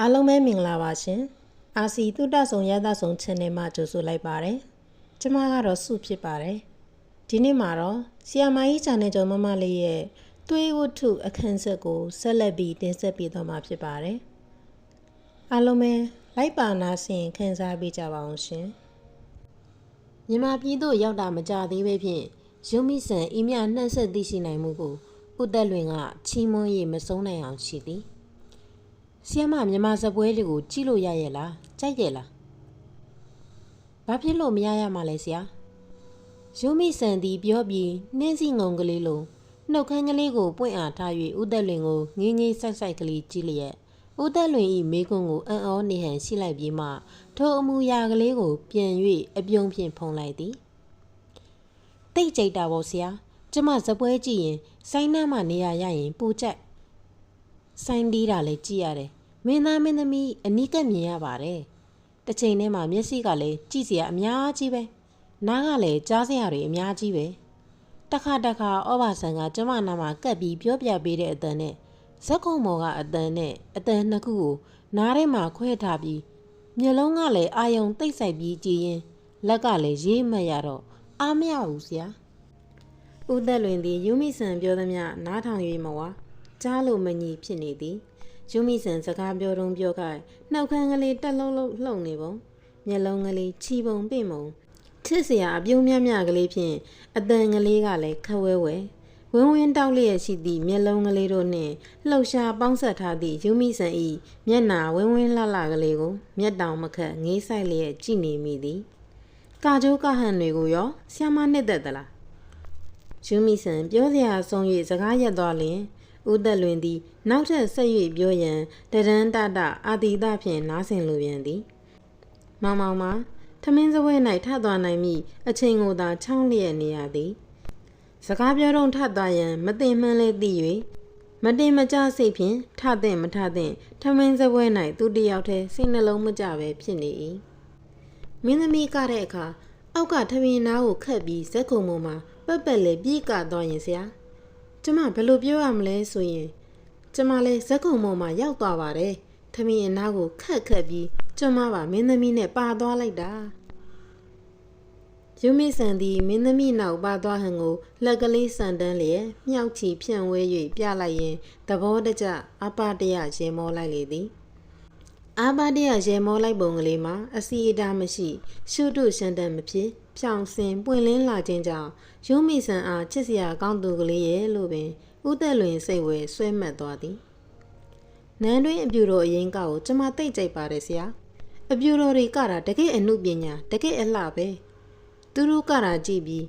အားလုံးပဲမင်္ဂလာပါရှင်။အာစီတုတ္တဆုံရသဆုံ channel မှာကြိုဆိုလိုက်ပါတယ်။ကျမကတော့စုဖြစ်ပါတယ်။ဒီနေ့မှာတော့ဆီယာမာကြီး channel ကျော်မမလေးရဲ့သွေးဝတ္ထုအခန်းဆက်ကိုဆက်လက်ပြီးတင်ဆက်ပေးသွားမှာဖြစ်ပါတယ်။အားလုံးပဲလိုက်ပါနာဆင်ခန်းစားပေးကြပါအောင်ရှင်။မြန်မာပြည်သို့ရောက်တာမကြသေးပဲဖြင့်ရုံမိဆန်အီမြနှက်ဆက်သိရှိနိုင်မှုကိုဥသက်လွင်ကချီးမွမ်းရမဆုံးနိုင်အောင်ရှိသည်။ ဆီယမမြန်မာစပွဲလေးကိုကြည့်လို့ရရဲ့လားကြိုက်တယ်လားဘာဖြစ်လို့မရရမှာလဲဆရာရုံးမိဆန်သည်ပြောပြီးနှင်းစီငုံကလေးလိုနှုတ်ခမ်းကလေးကိုပွင့်အားထား၍ဦးသက်လွင်ကိုငင်းငင်းဆိုင်ဆိုင်ကလေးကြည့်လျက်ဦးသက်လွင်၏မိကွန်းကိုအံ့ဩနေဟန်ရှိလိုက်ပြီးမှထိုအမူအရာကလေးကိုပြန်၍အပြုံးဖြင့်ဖုံးလိုက်သည်တိတ်ကြိတ်တာပေါ့ဆရာကျမစပွဲကြည့်ရင်ဆိုင်းနှမ်းမှနေရရရင်ပူကြိုက် ဆိုင်းတီးတာလည်းကြည့်ရတယ်မင်းသားမင်းသမီးအနီးကပ်မြင်ရပါတယ်တစ်ချိန်တည်းမှာမျက်စိကလည်းကြည့်စရာအများကြီးပဲနားကလည်းကြားစရာတွေအများကြီးပဲတခါတခါဩဘာဆန်ကကျမနာမှာကပ်ပြီးပြောပြပေးတဲ့အတန်နဲ့ဇက်ကုံမော်ကအတန်နဲ့အတန်နှစ်ခုကိုနားထဲမှာခွဲထားပြီးမျက်လုံးကလည်းအာယုံတိတ်ဆိုင်ပြီးကြည်ရင်လက်ကလည်းရေးမှတ်ရတော့အားမရဘူးဆရာဦးသက်လွင်သည်ယူမိဆန်ပြောသမျှနားထောင်၍မဝါ ကြားလို့မညီဖြစ်နေသည်ယူမိဆန်စကားပြောတုံးပြောခိုင်နှောက်ခမ်းကလေးတက်လုံးလုံးလှုပ်နေပုံမျက်လုံးကလေးချီပုံပင့်ပုံချစ်စရာအပြုံးမြမြကလေးဖြင့်အတန်ကလေးကလည်းခဝဲဝဲဝင်းဝင်းတောက်လျက်ရှိသည့်မျက်လုံးကလေးတို့နှင့်လှုပ်ရှားပေါင်းဆက်ထားသည့်ယူမိဆန်၏မျက်နာဝင်းဝင်းလှလှကလေးကိုမျက်တောင်မခတ်ငေးဆိုင်လျက်ကြည့်နေမိသည်ကာကျိုးကဟန်တွေကိုရောဆ iam မနှစ်သက်သလားယူမိဆန်ပြောစရာဆုံး၍စကားရက်သွားလျင် ဦးသက်လွင်သည် နောက်ထပ်ဆက်၍ပြောရန်တရန်တတအာတိတဖြင့်နားဆင်လိုပြန်သည်မောင်မောင်မှာထမင်းစပွဲ၌ထသွားနိုင်မိအချိန်ကိုသာချောင်းလျက်နေရသည်စကားပြောတော့ထသွားရန်မတင်မှန်းလဲသိ၍မတင်မကြစိတ်ဖြင့်ထသင့်မထသင့်ထမင်းစပွဲ၌သူတယောက်တည်းစိတ်နှလုံးမကြပဲဖြစ်နေ၏မင်းသမီးကတဲ့အခါအောက်ကထမင်းနားကိုခတ်ပြီးဇက်ကုံပေါ်မှာပက်ပက်လေးပြေးကသွားရင်ဆရာ ကျမဘယ်လိုပြောရမလဲဆိုရင် ကျမလည်းဇက်ကုံပေါ်မှာရောက်သွားပါတယ်။သမီးအနားကိုခက်ခက်ပြီးကျမပါမင်းသမီးနဲ့ပါသွားလိုက်တာ။ယူမိဆန်သည်မင်းသမီးနောက်ပါသွားဟန်ကိုလက်ကလေးစန်တန်းလျက်မြောက်ချီဖြန့်ဝဲ၍ပြလိုက်ရင်သဘောတကျအပတရရေမောလိုက်လေသည်။အာပါတရရေမောလိုက်ပုံကလေးမှာအစီအတားမရှိ ရှုတုရှန်တန်မဖြစ် ဖြောင်စင်ပွင့်လင်းလာခြင်းကြောင့်ရုံးမိဆန်အားချစ်စရာကောင်းသူကလေးရဲ့လို့ပင်ဥသက်လွင်စိတ်ဝဲဆွဲမှတ်သွားသည်နန်းတွင်အပြူတော်အရင်ကကိုကျမသိကြိုက်ပါတယ်ဆရာအပြူတော်တွေကတာတကယ်အမှုပညာတကယ်အလှပဲသူတို့ကတာကြည့်ပြီး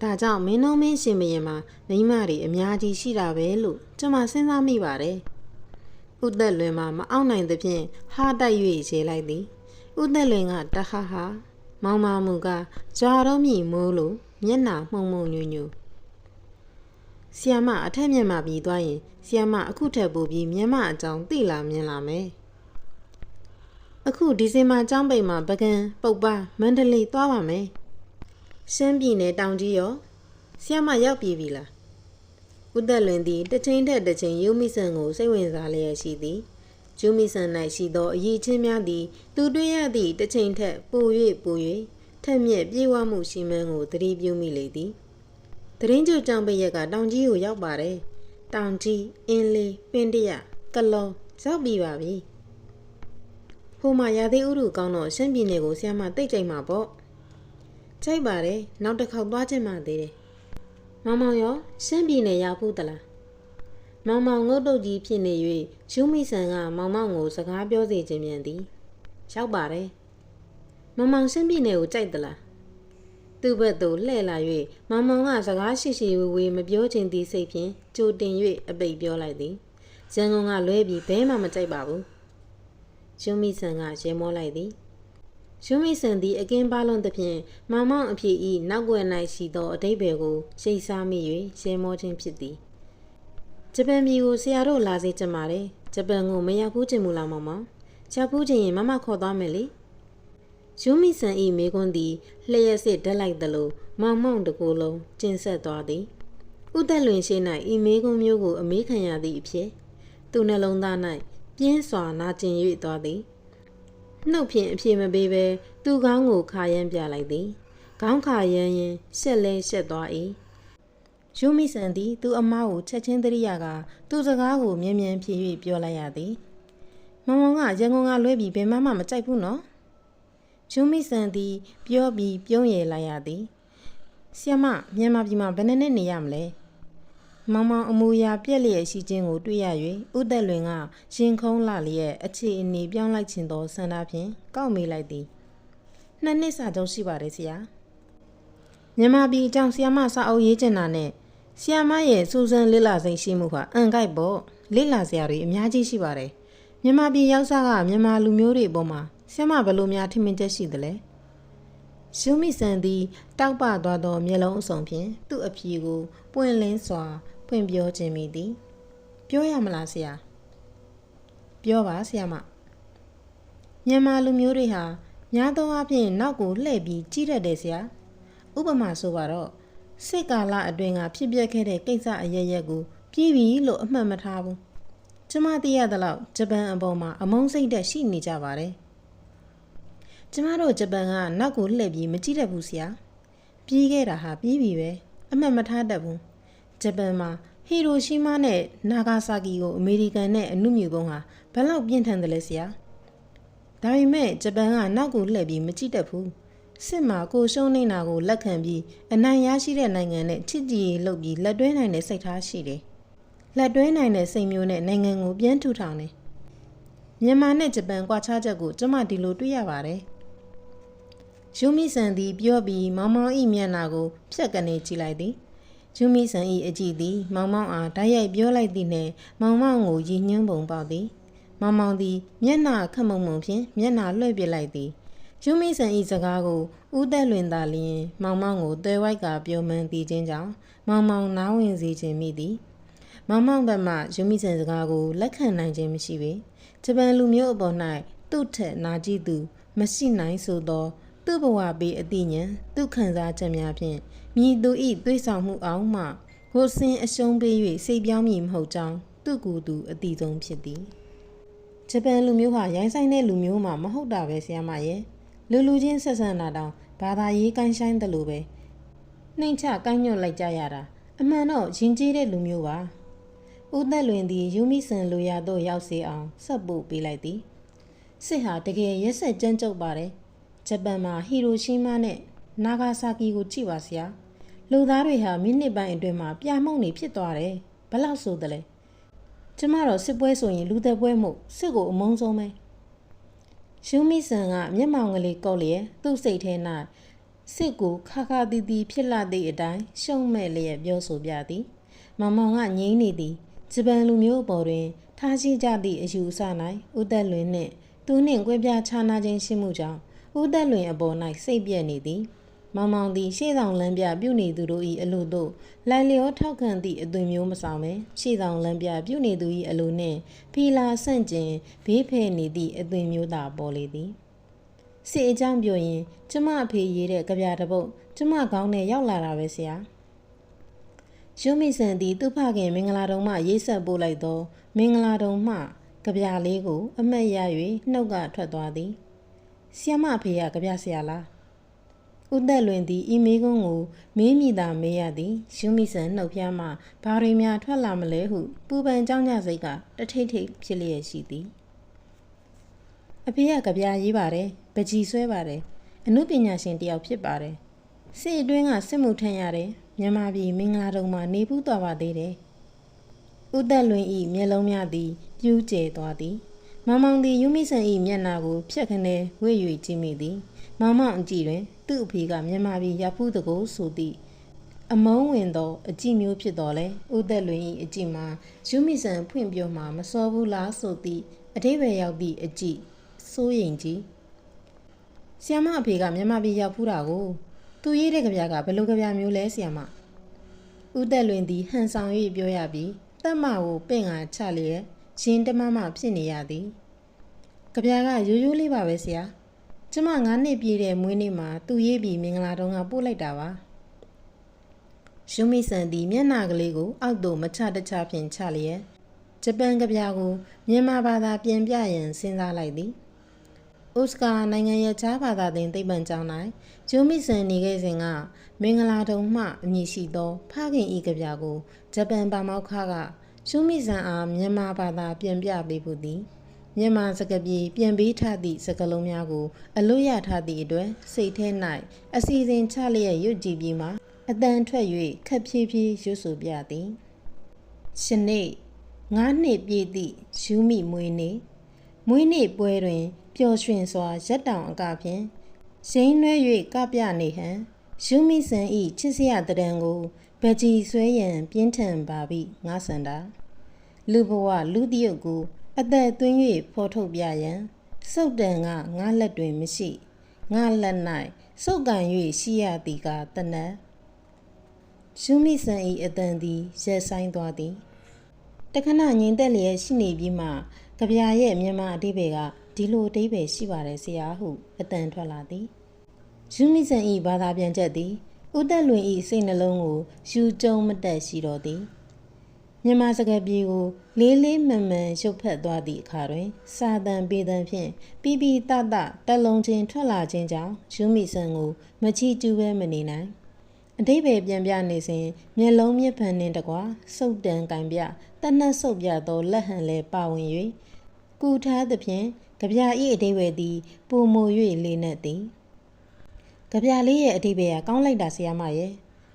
ဒါကြောင့်မင်းတို့မင်းရှင်မရင်မှာမိမတွေအများကြီးရှိတာပဲလို့ကျမစဉ်းစားမိပါတယ်ဥသက်လွင်မှာမအောင်နိုင်သဖြင့်ဟာတိုက်၍ရေလိုက်သည်ဥသက်လွင်ကတဟဟာ မောင်မမူကကြွာတော့မြည်မိုးလို့မျက်နာမှုံမှုံညူညူဆီယမအထက်မျက်မှပြီးသွားရင်ဆီယမအခုထက်ပိုပြီးမျက်မှအကြောင်းသိလာမြင်လာမယ်အခုဒီဇင်ဘာကျောင်းပိတ်မှာပကံပုတ်ပါမန္တလေးသွားပါမယ်ရှမ်းပြည်နယ်တောင်ကြီးရောဆီယမရောက်ပြီပြီလားဥသက်လွင်သည်တစ်ချိန်ထက်တစ်ချိန်ယူမိဆန်ကိုစိတ်ဝင်စားလျက်ရှိသည် ဂျူမီဆန်၌ရှိသောအရေးချင်းများသည် သူတွေ့ရသည့်တစ်ချိန်ထက်ပို၍ပို၍ထက်မြက်ပြေဝမှုရှိမှန်းကိုသတိပြုမိလေသည်တရင်ကျုပ်ကြောင့်ပရက်ကတောင်ကြီးကိုရောက်ပါတယ်တောင်ကြီးအင်းလေးပင်တရကလောရောက်ပြီပါပြီဟိုမှာရာသီဥတုကောင်းတော့ရှမ်းပြည်နယ်ကိုဆရာမတိတ်ကြိမ်မှာပေါ့ကြိုက်ပါတယ်နောက်တစ်ခေါက်သွားချင်မှသေးတယ်မောင်မောင်ရောရှမ်းပြည်နယ်ရောက်ဖို့တလား မောင်မောင်ငုတ်တုတ်ကြီးဖြစ်နေ၍ယူမိဆန်ကမောင်မောင်ကိုစကားပြောစေခြင်းမြန်သည်ရောက်ပါတယ်မောင်မောင်ရှင်းပြနေကိုကြိုက်သလားသူ့ဘက်သို့လှည့်လာ၍မောင်မောင်ကစကားရှိရှိဝေဝေမပြောချင်သည့်စိတ်ဖြင့်ကြိုတင်၍အပိတ်ပြောလိုက်သည်ရန်ကုန်ကလွဲပြီးဘဲမှမကြိုက်ပါဘူးယူမိဆန်ကရဲမောလိုက်သည်ယူမိဆန်သည်အကင်းပါလွန်သဖြင့်မောင်မောင်အဖြစ်ဤနောက်ွယ်၌ရှိသောအတိတ်ဘယ်ကိုရှိတ်စားမိ၍ရဲမောခြင်းဖြစ်သည် ဂျပန်ပြည်ကိုဆရာတို့လာစေချင်ပါတယ်ဂျပန်ကိုမရောက်ဘူးချင်မူလားမောင်မောင်ရောက်ဘူးချင်ရင်မမခေါ်သွားမယ်လေယူမီဆန်ဤမေကွန်းသည်လျှက်စစ်ဓာတ်လိုက်သလိုမောင်မောင်တကူလုံးကျင်ဆက်သွားသည်ဥသက်လွင်ရှိ၌ဤမေကွန်းမျိုးကိုအမေးခံရသည့်အဖြစ်သူနှလုံးသား၌ပြင်းစွာနာကျင်၍သွားသည်နှုတ်ဖြင့်အပြေမပေးဘဲသူ့ကောင်းကိုခါရမ်းပြလိုက်သည်ခေါင်းခါရမ်းရင်ရှက်လဲရှက်သွား၏ ယူမိဆန်သည်သူ့အမားကိုချက်ချင်းတရိယာကသူ့စကားကိုမြင်မြန်ဖြေ၍ပြောလိုက်ရသည်မမောင်ကရန်ကုန်ကလွဲပြီးဘယ်မှမကြိုက်ဘူးနော်ယူမိဆန်သည်ပြောပြီးပြုံးရည်လိုက်ရသည်ဆီယမမြန်မာပြည်မှာဘယ်နှစ်နှစ်နေရမလဲမောင်မောင်အမူအရာပြက်လျက်ရှိခြင်းကိုတွေ့ရ၍ဥသက်လွင်ကရင်ခုံးလာလျက်အခြေအနေပြောင်းလိုက်ခြင်းသောဆန္ဒဖြင့်ကောက်မိလိုက်သည်နှစ်နှစ်စာချုပ်ရှိပါတယ်ဆရာမြန်မာပြည်အကြောင်းဆီယမစာအုပ်ရေးချင်တာနဲ့ ဆီယမရဲ့စူဇန်လစ်လာစိတ်ရှိမှုကအန်ကိုက်ပေါ့လစ်လာစရာတွေအများကြီးရှိပါတယ်မြန်မာပြည်ရောက်စားကမြန်မာလူမျိုးတွေပေါ်မှာဆီယမဘယ်လိုများထင်မြင်ချက်ရှိသလဲရှုံးမိဆန်သည်တောက်ပသွားသောမျက်လုံးအစုံဖြင့်သူ့အဖြေကိုပွင့်လင်းစွာဖွင့်ပြောခြင်းမိသည်ပြောရမလားဆရာပြောပါဆရာမမြန်မာလူမျိုးတွေဟာများသောအားဖြင့်နောက်ကိုလှည့်ပြီးကြီးတတ်တယ်ဆရာဥပမာဆိုပါတော့ စစ်ကာလအတွင်းကဖြစ်ပျက်ခဲ့တဲ့ကိစ္စအရရက်ကိုပြီးပြီလို့အမှတ်မထားဘူးကျမသိရသလောက်ဂျပန်အပေါ်မှာအမုန်းစိတ်တက်ရှိနေကြပါတယ်ကျမတို့ဂျပန်ကနောက်ကိုလှည့်ပြီးမကြည့်တတ်ဘူးဆရာပြီးခဲ့တာဟာပြီးပြီပဲအမှတ်မထားတတ်ဘူးဂျပန်မှာဟီရိုရှီးမားနဲ့နာဂါဆာကီကိုအမေရိကန်နဲ့အနုမြူပုံးဟာဘယ်လောက်ပြင်းထန်တယ်လဲဆရာဒါပေမဲ့ဂျပန်ကနောက်ကိုလှည့်ပြီးမကြည့်တတ်ဘူး စစ်မှာကိုရှုံးနေတာကိုလက်ခံပြီးအနိုင်ရရှိတဲ့နိုင်ငံနဲ့ချစ်ကြည်ရေးလုပ်ပြီးလက်တွဲနိုင်တဲ့စိတ်ထားရှိတယ်လက်တွဲနိုင်တဲ့စိတ်မျိုးနဲ့နိုင်ငံကိုပြန်ထူထောင်တယ်မြန်မာနဲ့ဂျပန်ကွာခြားချက်ကိုကျမဒီလိုတွေ့ရပါတယ်ယူမီဆန်သည်ပြောပြီးမောင်မောင်ဤမျက်နှာကိုဖြတ်ကနေကြည့်လိုက်သည်ယူမီဆန်ဤအကြည့်သည် မောင်မောင်အားဓာတ်ရိုက်ပြောလိုက်သည်နှင့်မောင်မောင်ကိုရည်ညွှန်းပုံပေါက်သည်မောင်မောင်သည်မျက်နှာခက်မုံမုံဖြင့်မျက်နှာလွှဲပစ်လိုက်သည် ယူမီဆန်ဤစကားကိုဦးသက်လွင်သာလျင်မောင်မောင်ကိုသွဲဝိုက်ကပြောမှန်းသိခြင်းကြောင့်မောင်မောင်နားဝင်စေခြင်းမိသည်မောင်မောင်ဘက်မှယူမီဆန်စကားကိုလက်ခံနိုင်ခြင်းမရှိပေဂျပန်လူမျိုးအပေါ်၌သူ့ထက်နာကြည့်သူမရှိနိုင်ဆိုသောသူ့ဘဝပေးအသိဉာဏ်သူ့ခံစားချက်များဖြင့်မြည်သူဤသွေးဆောင်မှုအောင်မှဟိုစင်အရှုံးပေး၍စိတ်ပြောင်းမည်မဟုတ်ကြောင်းသူ့ကိုယ်သူအတိဆုံးဖြစ်သည်ဂျပန်လူမျိုးဟာရိုင်းဆိုင်တဲ့လူမျိုးမှမဟုတ်တာပဲဆရာမရဲ့ လူလူချင်းဆက်ဆံတာတောင်ဘာသာရေးကိုင်းဆိုင်တယ်လို့ပဲနှိမ်ချကိုင်းညွတ်လိုက်ကြရတာအမှန်တော့ယဉ်ကျေးတဲ့လူမျိုးပါဦးသက်လွင်သည်ယူမိဆန်လူရသို့ရောက်စေအောင်ဆက်ပို့ပေးလိုက်သည်စစ်ဟာတကယ်ရက်ဆက်ကြမ်းကြုတ်ပါတယ်ဂျပန်မှာဟီရိုရှီးမားနဲ့နာဂါဆာကီကိုကြည့်ပါဆရာလူသားတွေဟာမိနစ်ပိုင်းအတွင်းမှာပြာမှုန့်နေဖြစ်သွားတယ်ဘလောက်ဆိုသလဲကျမတော့စစ်ပွဲဆိုရင်လူသက်ပွဲမို့စစ်ကိုအမုန်းဆုံးပဲ ရှုံးမိဆန်ကမျက်မှောင်ကလေးကောက်လျက်သူ့စိတ်ထဲ၌စစ်ကိုခါခါတီးတီးဖြစ်လာသည့်အတိုင်းရှုံမဲ့လျက်ပြောဆိုပြသည်မမောင်ကငိမ့်နေသည်ဂျပန်လူမျိုးအပေါ်တွင် ထားရှိကြသည့်အယူအဆ၌ဦးသက်လွင်နှင့်သူနှင့်ကွဲပြားခြားနာခြင်းရှိမှုကြောင့်ဦးသက်လွင်အပေါ်၌စိတ်ပြက်နေသည် မောင်မောင်သည်ရှေ့ဆောင်လမ်းပြပြုနေသူတို့၏အလိုသို့လိုက်လျောထောက်ခံသည့်အသွင်မျိုးမဆောင်ပဲရှေ့ဆောင်လမ်းပြပြုနေသူ၏အလိုနှင့်ဖီလာဆန့်ကျင်ဘေးဖယ်နေသည့်အသွင်မျိုးသာပေါ်လေသည်စစ်အကြောင်းပြောရင် ကျမအဖေရေးတဲ့ကြပြတပုတ်ကျမကောင်းနဲ့ရောက်လာတာပဲဆရာရုံးမိဆန်သည်သူ့ဖခင်မင်္ဂလာတုံမှရေးဆက်ပို့လိုက်သော မင်္ဂလာတုံမှကြပြလေးကို အမတ်ရ၍နှုတ်ကထွက်သွားသည်ဆီယမအဖေကကြပြဆရာလား ဦးသက်လွင်သည်ဤမေးခွန်းကိုမေးမိသာမေးရသည်ယူမိဆန်နှုတ်ဖျားမှဘာတွေများထွက်လာမလဲဟုပူပန်ကြောင်းကြစိတ်ကတထိတ်ထိတ်ဖြစ်လျက်ရှိသည်အဖေကကြပြရေးပါတယ်ပကြီးဆွဲပါတယ်အမှုပညာရှင်တယောက်ဖြစ်ပါတယ်စစ်အတွင်းကစစ်မှုထမ်းရတယ်မြန်မာပြည်မင်္ဂလာတုံမှာနေပူးသွားပါသေးတယ်ဦးသက်လွင်ဤမျက်လုံးများသည်ပြူးကျဲသွားသည် မောင်မောင်သည်ယူမိဆန်ဤမျက်နှာကိုဖြတ်ခနဲဝေ့၍ကြည့်မိသည်မောင်မောင်အကြည့်တွင် သူ့အဖေကမြန်မာပြည်ရဖူးတကိုးဆိုသည့်အမုံဝင်သောအကြည့်မျိုးဖြစ်တော်လဲဥသက်လွင်၏အကြည့်မှာယူမိဆန်ဖွင့်ပြောမှာမစောဘူးလားဆိုသည့်အတိပ္ပယ်ရောက်သည့်အကြည့်စိုးရင်ကြီးဆီယမအဖေကမြန်မာပြည်ရောက်ဖူးတာကိုသူရေးတဲ့ကြပြကဘယ်လိုကြပြမျိုးလဲဆီယမဥသက်လွင်သည်ဟန်ဆောင်၍ပြောရပြီးတက်မကိုပင့်ကချလျက် ရှင်တမမဖြစ်နေရသည်ကြပြကရိုးရိုးလေးပါပဲဆရာကျမ9နှစ်ပြည့်တဲ့မွေးနေ့မှာသူ့ရေးပြီးမင်္ဂလာတုံးကပို့လိုက်တာပါရှုံးမိဆန်သည်မျက်နှာကလေးကိုအောက်သို့မချတချဖြင့်ချလျက်ဂျပန်ကဗျာကိုမြန်မာဘာသာပြန်ပြရန်စဉ်းစားလိုက်သည်။အိုစကာနိုင်ငံရဲ့ခြားဘာသာသင်သိပ္ပံကျောင်း၌ဂျိုမီဆန်နေခဲ့စဉ်ကမင်္ဂလာတုံမှအမည်ရှိသော ဖခင်ဤကဗျာကိုဂျပန်ပါမောက္ခက ရှုမီဆန်အားမြန်မာဘာသာပြန်ပြပေးဖို့သည်မြန်မာစကားပြေပြန်ပေးထားသည့်စကားလုံးများကိုအလို့ရထားသည့်အတွက်စိတ်ထဲ၌အစီအစဉ်ချလျက်ရွတ်ကြည့်ပြီးမှအတန်ထွက်၍ခက်ဖြည်းဖြည်းရွတ်ဆိုပြသည်ရှနေ့ငါးနှစ်ပြည့်သည့်ယူမိမွေးနေ့မွေးနေ့ပွဲတွင်ပျော်ရွှင်စွာရက်တောင်အကဖြင့်ရင်းနှွဲ၍ကပြနေဟန်ယူမိဆန်ဤချစ်စရာတံကို ဗကြီးဆွဲရန်ပြင်းထန်ပါပြီငါစန္ဒာလူဘဝလူတယုတ်ကို အသက်သွင်း၍ဖော်ထုတ်ပြရန်စုတ်တန်ကငါလက်တွင်မရှိငါလက်၌စုတ်ကန်၍ရှိရသည်ကတနတ်ရှုမိဆန်ဤအတန်သည်ရက်ဆိုင်သွားသည်တခဏငြိမ်သက်လျက်ရှိနေပြီးမှကြပြာရဲ့မြန်မာအတိပယ်ကဒီလိုအတိပယ်ရှိပါတယ်ဆရာဟုအတန်ထွက်လာသည်ရှုမိဆန်ဤဘာသာပြန်ချက်သည် ဥသက်လွင်ဤစိတ်နှလုံးကိုယူကျုံမတက်ရှိတော်သည်မြန်မာစကားပြေကို လေးလေးမှန်မှန်ရုပ်ဖက်သွားသည့်အခါတွင် စာတန်ပေတံဖြင့်ပြပြတတတက်လုံးချင်းထွက်လာခြင်းကြောင့်ယူမိဆန်ကို မချီကျူးပဲမနေနိုင်အတိပယ်ပြန်ပြနေစဉ်မျက်လုံးမြစ်ဖန်နှင့်တကွာစုပ်တန်ကင်ပြတနတ်ဆုပ်ပြသောလက်ဟန်လဲပါဝင်၍ကူထားသဖြင့်ကြပြဤအတိပယ်သည်ပုံမူ၍လေးနက်သည် ကြပြလေးရဲ့အတိပယ်ကကောင်းလိုက်တာဆရာမရဲ့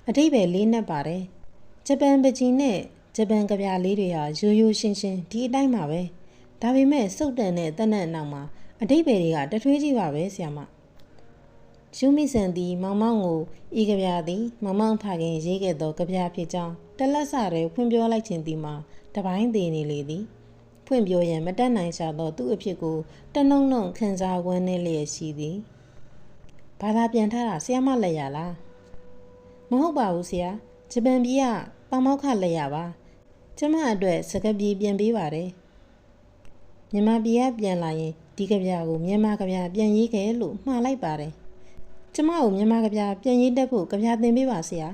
အတိပယ်လေးနက်ပါတယ်ဂျပန်ပကြီးနဲ့ဂျပန်ကြပြလေးတွေဟာရိုးရိုးရှင်းရှင်းဒီအတိုင်းပါပဲဒါပေမဲ့စုပ်တန်တဲ့တနတ်နောက်မှာအတိပယ်တွေကတထွေးကြီးပါပဲဆရာမရှုမိဆန်သည်မောင်မောင်ကိုဤကဗျာသည်မောင်မောင်ဖခင်ရေးခဲ့သောကဗျာဖြစ်ကြောင်းတလက်စရဲဖွင့်ပြောလိုက်ခြင်းသည်မှာတပိုင်းသေးနေလေသည်ဖွင့်ပြောရန်မတတ်နိုင်ရှာသောသူ့အဖြစ်ကိုတနှုံနှုံခံစားဝန်းနေလျက်ရှိသည် ဘာသာပြန်ထားတာဆရာမလက်ရလားမဟုတ်ပါဘူးဆရာဂျပန်ပြည်ကပမောက္ခလက်ရပါကျမအတွက်စကားပြေပြန်ပေးပါတယ်မြန်မာပြည်ကပြန်လာရင်ဒီကဗျာကိုမြန်မာကဗျာပြန်ရေးခဲ့လို့မှားလိုက်ပါတယ်ကျမကိုမြန်မာကဗျာပြန်ရေးတတ်ဖို့ကဗျာသင်ပေးပါဆရာ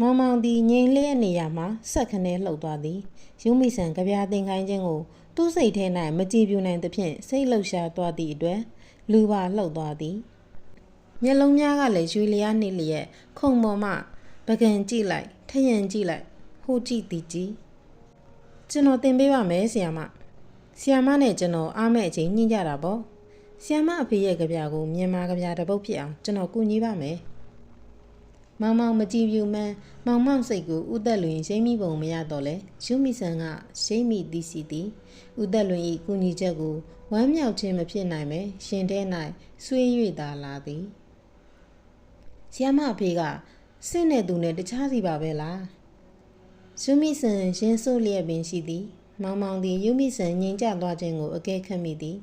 မောင်မောင်ဒီငိန်လေးရဲ့နေရာမှာဆက်ခနဲလှုပ်သွားသည်ရုံးမိဆန်ကြပြားတင်ခိုင်းခြင်းကိုသူ့စိတ်ထဲ၌မကြည်ပြူနိုင်သဖြင့်စိတ်လှုပ်ရှားသွားသည့်အတွက်လူပါလှုပ်သွားသည် မျက်လုံးများကလည်းရွှေလျားနှိလျက်ခုံပေါ်မှပကံကြည့်လိုက်ထယံကြည့်လိုက်ဟိုကြည့်သည်ကြည့်ကျွန်တော်တင်ပေးပါမယ်ဆီယာမဆီယာမနဲ့ကျွန်တော်အားမဲ့အချိန်ညှိကြတာပေါ့ဆီယာမအဖေရဲ့ကြပြာကိုမြန်မာကြပြာတစ်ပုတ်ဖြစ်အောင်ကျွန်တော်ကူညီပါမယ်မောင်မောင်မကြည့်ပြူမှန်းမောင်မောင်စိတ်ကိုဥသက်လွင်ရှိမိပုံမရတော့လဲယူမီဆန်ကရှိမိသည်စီသည်ဥသက်လွင်၏ကုညီချက်ကိုဝမ်းမြောက်ခြင်းမဖြစ်နိုင်ပဲရှင်ထဲ၌ဆွေး၍သာလာသည် ဆီယမအဖေကစင့်တဲ့သူနဲ့တခြားစီပါပဲလားယူမီဆန်ရင်းစိုးလျက်ပင်ရှိသည်မောင်မောင်သည်ယူမီဆန်ငြိမ်ကျသွားခြင်းကိုအကဲခတ်မိသည်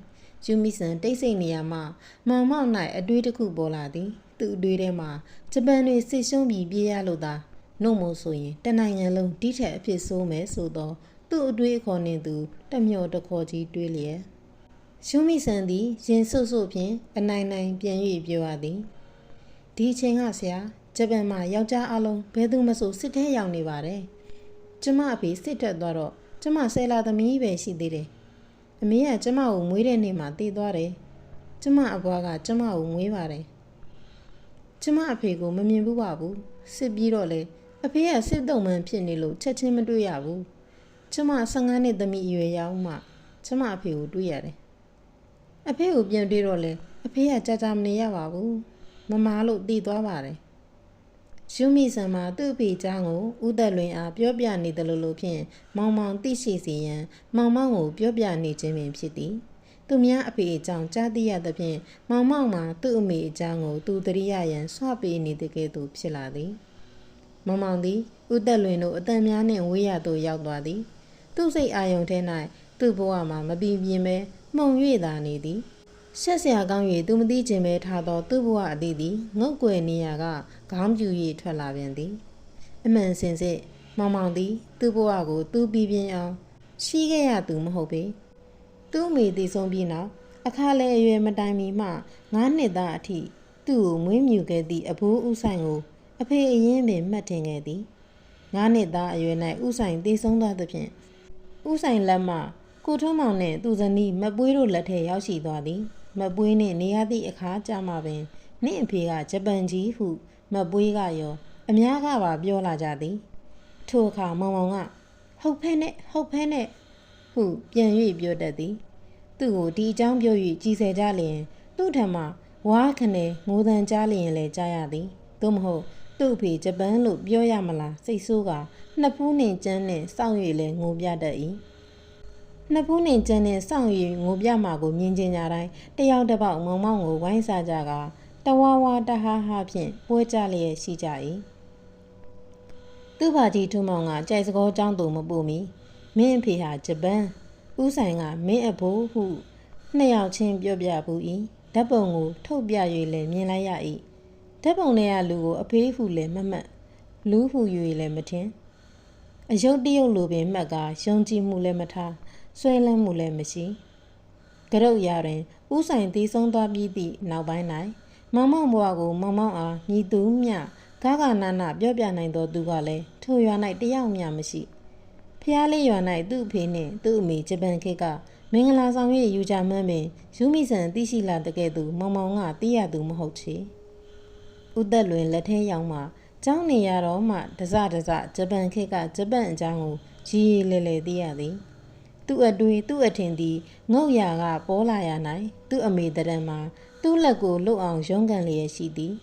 ယူမီဆန်တိတ်ဆိတ်နေရမှမောင်မောင်၌အတွေးတစ်ခုပေါ်လာသည်သူ့အတွေးထဲမှာဂျပန်တွေစစ်ရှုံးပြီးပြေးရလို့သာနှုတ်မို့ဆိုရင်တနိုင်ငံလုံးတိထက်အဖြစ်ဆိုးမယ်ဆိုတော့သူ့အတွေးအခေါ်နှင့်သူတမျောတခေါ်ကြီးတွေးလျက်ရှုံးမိဆန်သည်ရင်ဆုပ်ဆုပ်ဖြင့်အနိုင်နိုင်ပြန်၍ပြောရသည် ဒီအချိန်ကဆရာဂျပန်မှာယောက်ျားအလုံးဘယ်သူမဆိုစစ်ထဲရောက်နေပါတယ်ကျမအဖေစစ်ထွက်သွားတော့ကျမဆယ်လာသမီးပဲရှိသေးတယ်အမေကကျမကိုမွေးတဲ့နေ့မှာတည်သွားတယ်ကျမအဘွားကကျမကိုမွေးပါတယ်ကျမအဖေကိုမမြင်ဘူးပါဘူးစစ်ပြီးတော့လေအဖေကစစ်တုံမှန်ဖြစ်နေလို့ချက်ချင်းမတွေ့ရဘူးကျမ15နှစ်သမီးအရွယ်ရောက်မှကျမအဖေကိုတွေ့ရတယ်အဖေကိုပြန်တွေ့တော့လေအဖေကကြာကြာမနေရပါဘူး မမားလို့တည်သွားပါတယ်ယူမီဆန်မှာသူ့အဖေချောင်းကိုဥသက်လွင်အားပြောပြနေတယ်လို့လို့ဖြင့်မောင်မောင်သိရှိစီရန်မောင်မောင်ကိုပြောပြနေခြင်းပင်ဖြစ်သည်သူများအဖေအကြောင်းကြားသိရသဖြင့်မောင်မောင်မှာသူ့အမေအကြောင်းကိုသူတရိယရန်ဆွပေးနေတဲ့ကဲ့သို့ဖြစ်လာသည်မောင်မောင်သည်ဥသက်လွင်တို့အတန်များနှင့်ဝေးရသို့ရောက်သွားသည် သူ့စိတ်အာယုံထဲ၌သူ့ဘဝမှာမပြင်းပြင်းပဲမှုံ၍သာနေသည် ဆက်ဆရာကောင်း၍သူမသိခြင်းပဲထားသောသူ့ဘဝအသည်သည်ငုတ်ကွယ်နေရာကခေါင်းပြူ၍ထွက်လာပြန်သည် အမှန်စင်စစ်မောင်မောင်သည် သူ့ဘဝကို သူပြပြင်းအောင်ရှိခဲ့ရသူမဟုတ်ပေသူ့မိတည်ဆုံးပြီးနောက်အခါလဲအရွယ်မတိုင်မီမှငါးနှစ်သားအထိသူ့ကိုမွေးမြူခဲ့သည့်အဘိုးဥဆိုင်ကို အဖေအရင်ပင်မှတ်တင်ခဲ့သည်ငါးနှစ်သားအရွယ်၌ဥဆိုင်တည်ဆုံးသွားသဖြင့်ဥဆိုင်လက်မှကိုထုံးမောင်နှင့်သူဇနီးမပွေးတို့လက်ထဲရောက်ရှိသွားသည် မပွေးနှင့်နေရသည့်အခါကြာမှပင်နင့်အဖေကဂျပန်ကြီးဟုမပွေးကရော အများကပါပြောလာကြသည် ထိုအခါမောင်မောင်ကဟုတ်ဖဲနဲ့ဟုတ်ဖဲနဲ့ဟုပြန်၍ပြောတတ်သည် သူ့ကိုဒီအကြောင်းပြော၍ကြည်ဆယ်ကြလျင်သူ့ထံမှဝါခနဲ့ငိုတန်ကြားလျင်လည်းကြားရသည်သို့မဟုတ်သူ့အဖေဂျပန်လို့ပြောရမလားစိတ်ဆိုးကနှစ်ဖူးနှင့်ကျန်းနှင့်စောင့်၍လည်းငိုပြတတ်၏ နှစ်ဖူးနှင့်ကျန်းနှင့်စောင့်၍ငိုပြမှာကိုမြင်ကျင်ကြတိုင်းတယောက်တစ်ပေါက်မောင်မောင်ကိုဝိုင်းစားကြကတဝါဝါတဟားဟားဖြင့်ပွဲကြလျက်ရှိကြ၏သူ့ဘာကြီးထူးမောင်ကကြိုက်စကောကြောင်းသူမပူမီမင်းအဖေဟာဂျပန်ဥဆိုင်ကမင်းအဖိုးဟုနှစ်ယောက်ချင်းပြောပြဘူး၏ဓာတ်ပုံကိုထုတ်ပြ၍လည်းမြင်လိုက်ရ၏ဓာတ်ပုံထဲကလူကိုအဖေးဟုလည်းမမှတ်လူဟု၍လည်းမထင်အယုတ်တရုတ်လိုပင်မှတ်ကယုံကြည်မှုလည်းမထား ဆွဲလန်းမှုလည်းမရှိကရုတ်ရတွင်ဥဆိုင်သေးဆုံးသွားပြီးသည့်နောက်ပိုင်း၌မောင်မောင်ဘွားကိုမောင်မောင်အားမြည်သူမျှဂါဂနာနာပြောပြနိုင်သောသူကလည်းထိုရွာ၌တယောက်မျှမရှိဖျားလေးရွာ၌သူ့အဖေနှင့်သူ့အမေဂျပန်ခေတ်ကမင်္ဂလာဆောင်၍ယူကြမှန်းပင်ယူမိဆန်သိရှိလာတဲ့ကဲ့သို့မောင်မောင်ကသိရသူမဟုတ်ချေဥသက်လွင်လက်ထဲရောက်မှကျောင်းနေရတော့မှတစတစဂျပန်ခေတ်ကဂျပန်အကြောင်းကိုကြီးရီလဲလဲသိရသည် သူ့အတွေ့သူ့အထင်သည်ငုတ်ရာကပေါ်လာရ၌သူ့အမေတရံမှာသူ့လက်ကိုလွတ်အောင်ရုန်းကန်လျက်ရှိသည်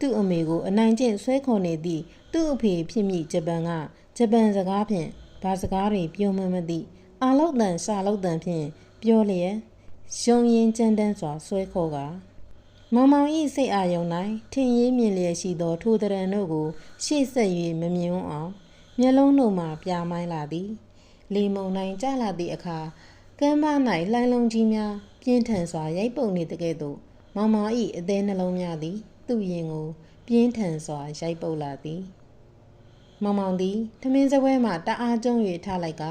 သူ့အမေကိုအနိုင်ကျင့်ဆွဲခေါ်နေသည့်သူ့အဖေဖြစ်မိဂျပန်ကဂျပန်စကားဖြင့်ဘာစကားတွေပြောမှမသိအာလောက်တန်စာလောက်တန်ဖြင့်ပြောလျက်ရုံရင်ကြမ်းတမ်းစွာဆွဲခေါ်ကမောင်မောင်၏စိတ်အာယုံ၌ထင်ရေးမြင်လျက်ရှိသောထိုတရံတို့ကိုရှေ့ဆက်၍မမြင်ဝန်းအောင်မျက်လုံးတို့မှပြာမိုင်းလာသည် လေမုန်တိုင်းကျလာသည့်အခါကမ်းပါး၌လှိုင်းလုံးကြီးများပြင်းထန်စွာရိုက်ပုတ်နေတကဲ့သို့မောင်မောင်၏အသေးနှလုံးများသည် သူ့ရင်ကို ပြင်းထန်စွာရိုက်ပုတ်လာသည်မောင်မောင်သည်ထမင်းစပွဲမှတအားကျုံ၍ထားလိုက်က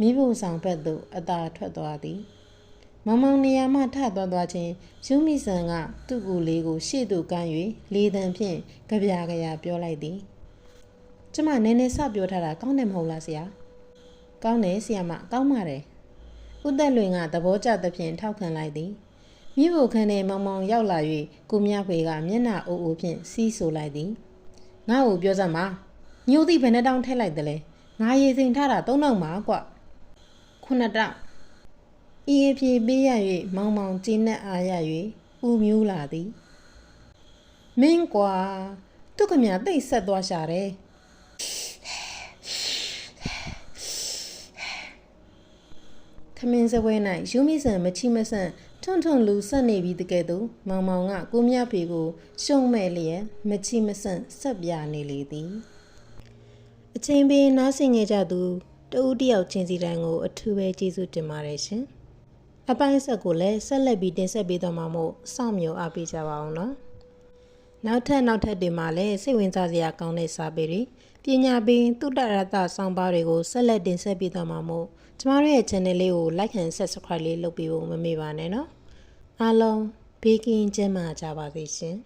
မိဖို့ဆောင်ဘက်သို့အသာထွက်သွားသည်မောင်မောင်နေရာမှထသွားသွားချင်းယူမီဆန်ကသူ့ကိုယ်လေးကိုရှေ့သို့ကမ်း၍လေတံဖြင့်ကြပြကြရပြောလိုက်သည်ကျမနည်းနည်းစပြောထားတာကောင်းတယ်မဟုတ်လားဆရာ ကောင်းတယ်ဆရာမကောင်းပါတယ်ဥသက်လွင်ကသဘောကျသဖြင့်ထောက်ခံလိုက်သည်မိဖို့ခန်းထဲမောင်မောင်ရောက်လာ၍ကိုမြဖွေကမျက်နှာအိုးအိုးဖြင့်စီးဆိုလိုက်သည်ငါ့ကိုပြောစမ်းပါညို့သည့်ဘယ်နှတောင်းထည့်လိုက်တယ်လဲငါရေစိန်ထားတာ၃တောင်းပါကွခုနှစ်တောင်းဤအပြေပေးရ၍မောင်မောင်ကျင်းနဲ့အားရ၍ဥမျိုးလာသည်မင်းကွာသူခမရတိတ်ဆက်သွားရှာတယ် ခမင်းစပွဲ၌ယူမီဆန်မချီမဆန့်ထွန်းထွန်းလူဆက်နေပြီးတကယ်တော့မောင်မောင်ကကိုမြဖေကိုရှုံမဲ့လျက်မချီမဆန့်ဆက်ပြနေလေသည်အချိန်ပေးနားဆင်ကြကြသူတဦးတယောက်ချင်းစီတိုင်းကိုအထူးပဲကျေးဇူးတင်ပါတယ်ရှင်အပိုင်းဆက်ကိုလည်းဆက်လက်ပြီးတင်ဆက်ပေးသွားမှာမို့စောင့်မျှော်အားပေးကြပါအောင်နော်နောက်ထပ်နောက်ထပ်တွေမှာလည်းစိတ်ဝင်စားစရာကောင်းတဲ့စာပေတွေပညာပေးတုတ္တရတဆောင်းပါးတွေကိုဆက်လက်တင်ဆက်ပေးသွားမှာမို့ ကျမတို့ရဲ့ channel လေးကို like and subscribe လေးလုပ်ပေးဖို့မမေ့ပါနဲ့နော်အားလုံးဘေးကင်းကျန်းမာကြပါစေရှင်